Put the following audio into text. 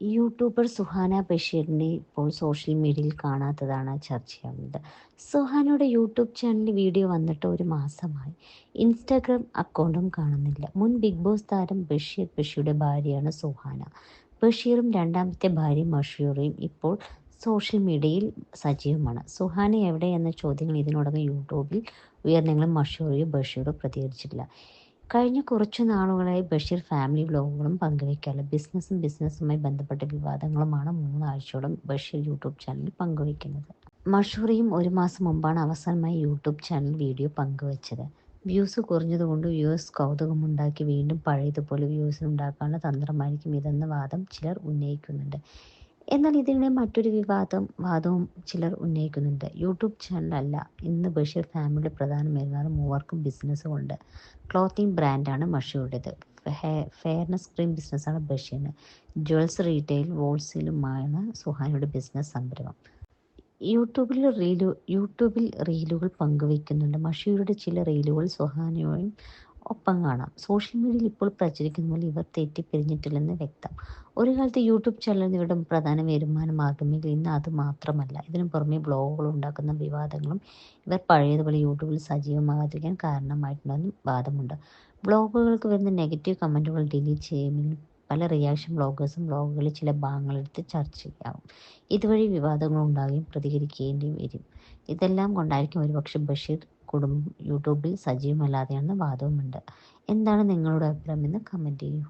YouTuber സുഹാന ബഷീറിനെ ഇപ്പോൾ social മീഡിയയിൽ കാണാത്തതാണ് ചർച്ചയാവുന്നത് സുഹാനയുടെ യൂട്യൂബ് ചാനലിൽ വീഡിയോ വന്നിട്ട് ഒരു മാസമായി. ഇൻസ്റ്റാഗ്രാം അക്കൗണ്ടും കാണുന്നില്ല. മുൻ ബിഗ് ബോസ് താരം ബഷീർ ബഷിയുടെ ഭാര്യയാണ് സുഹാന. ബഷീറും രണ്ടാമത്തെ ഭാര്യ മഷൂറയും ഇപ്പോൾ സോഷ്യൽ മീഡിയയിൽ സജീവമാണ്. സുഹാന എവിടെ എന്ന ചോദ്യങ്ങൾ ഇതിനോടകം യൂട്യൂബിൽ ഉയർന്നെങ്കിലും മഷൂറിയോ ബഷീറോ പ്രതികരിച്ചില്ല കഴിഞ്ഞ കുറച്ചു നാളുകളായി ബഷീർ ഫാമിലി വ്ലോഗുകളും പങ്കുവയ്ക്കാറില്ല ബിസിനസ്സും ബിസിനസ്സുമായി ബന്ധപ്പെട്ട വിവാദങ്ങളുമാണ് മൂന്നാഴ്ചയോളം ബഷീർ യൂട്യൂബ് ചാനലിൽ പങ്കുവയ്ക്കുന്നത് മഷൂറിയും ഒരു മാസം മുമ്പാണ് അവസാനമായി യൂട്യൂബ് ചാനൽ വീഡിയോ പങ്കുവച്ചത്. വ്യൂസ് കുറഞ്ഞതുകൊണ്ട് വ്യൂസ് കൗതുകമുണ്ടാക്കി വീണ്ടും പഴയതുപോലെ വ്യൂസ് ഉണ്ടാക്കാനുള്ള തന്ത്രമായിരിക്കും ഇതെന്ന വാദം ചിലർ ഉന്നയിക്കുന്നുണ്ട്. എന്നാൽ ഇതിനിടെ മറ്റൊരു വിവാദം വാദവും ചിലർ ഉന്നയിക്കുന്നുണ്ട്. യൂട്യൂബ് ചാനലല്ല ഇന്ന് ബഷീർ ഫാമിലിയുടെ പ്രധാന മേൽമാറും മൂവർക്കും ബിസിനസ്സുമുണ്ട് ക്ലോത്തിങ് ബ്രാൻഡാണ് മഷിയുടേത്. ഫെയർനെസ് ക്രീം ബിസിനസ്സാണ് ബഷീറിന്. ജ്വൽസ് റീറ്റെയിൽ ഹോൾസെയിലുമാണ് സുഹാനയുടെ ബിസിനസ് സംരംഭം. യൂട്യൂബിൽ റീലു യൂട്യൂബിൽ റീലുകൾ പങ്കുവയ്ക്കുന്നുണ്ട്. മഷിയുടെ ചില റീലുകൾ സുഹാനയോയും ഒപ്പം കാണാം. സോഷ്യൽ മീഡിയയിൽ ഇപ്പോൾ പ്രചരിക്കുന്ന പോലെ ഇവർ തെറ്റിപ്പിരിഞ്ഞിട്ടില്ലെന്ന് വ്യക്തം. ഒരു കാലത്ത് യൂട്യൂബ് ചാനൽ ഇവരുടെ പ്രധാന വരുമാന മാർഗമെങ്കിൽ ഇന്ന് അത് മാത്രമല്ല ഇതിനു പുറമെ ബ്ലോഗുകൾ ഉണ്ടാക്കുന്ന വിവാദങ്ങളും ഇവർ പഴയതുപോലെ യൂട്യൂബിൽ സജീവമാകാതിരിക്കാൻ കാരണമായിട്ടുണ്ടെന്നും വാദമുണ്ട്. ബ്ലോഗുകൾക്ക് വരുന്ന നെഗറ്റീവ് കമന്റുകൾ ഡിലീറ്റ് ചെയ്യുമെങ്കിൽ പല റിയാക്ഷൻ ബ്ലോഗേഴ്സും ബ്ലോഗുകളിൽ ചില ഭാഗങ്ങളെടുത്ത് ചർച്ച ചെയ്യാവും ഇതുവഴി വിവാദങ്ങൾ ഉണ്ടാകുകയും പ്രതികരിക്കേണ്ടി വരും. ഇതെല്ലാം കൊണ്ടായിരിക്കും ഒരുപക്ഷെ ബഷീർ കുടുംബം യൂട്യൂബിൽ സജീവമല്ലാതെയാണെന്ന വാദവുമുണ്ട്. എന്താണ് നിങ്ങളുടെ അഭിപ്രായം എന്ന് കമന്റ് ചെയ്യൂ.